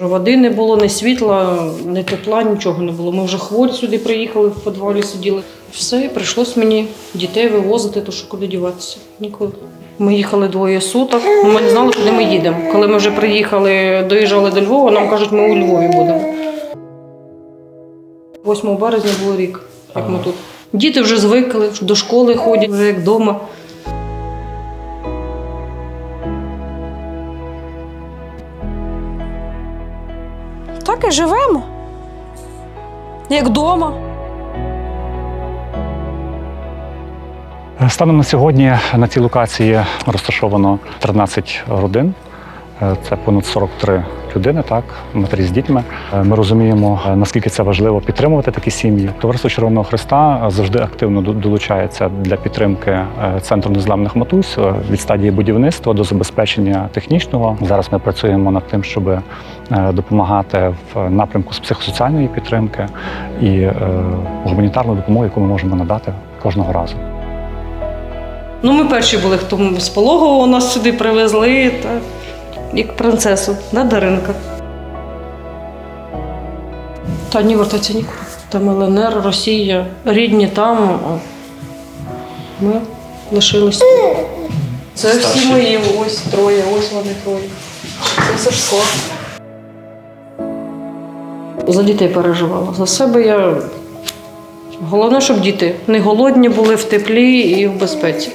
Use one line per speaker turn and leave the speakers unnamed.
Води не було, ні світла, ні тепла, нічого не було. Ми вже хворі сюди приїхали, в підвалі сиділи. Все, і прийшлось мені дітей вивозити, то що куди діватися. Нікуди. Ми їхали двоє суток, ну, ми не знали, куди ми їдемо. Коли ми вже приїхали, доїжджали до Львова, нам кажуть, ми у Львові будемо. 8 березня був рік, як ми тут. Діти вже звикли, до школи ходять, вже як вдома.
Так і живемо. Як вдома.
Станом на сьогодні на цій локації розташовано 13 родин. Е, Це понад 43 людини, так, матері з дітьми. Е, Ми розуміємо, е, наскільки це важливо підтримувати такі сім'ї. Товариство Червоного Христа завжди активно долучається для підтримки центру незламних матусь від стадії будівництва до забезпечення технічного. Зараз ми працюємо над тим, щоб допомагати в напрямку з психосоціальної підтримки і гуманітарну допомогу, яку ми можемо надати кожного разу.
Ну, ми перші були, хто з пологового нас сюди привезли, та, як принцесу, да, Даринка. Та ні, вертатися нікуди. Там ЛНР, Росія, рідні там. Ми лишилися. Це всі мої, ось троє, ось вони троє. Це Сашко. За дітей переживала. За себе я. Головне, щоб діти не голодні були в теплі і в безпеці.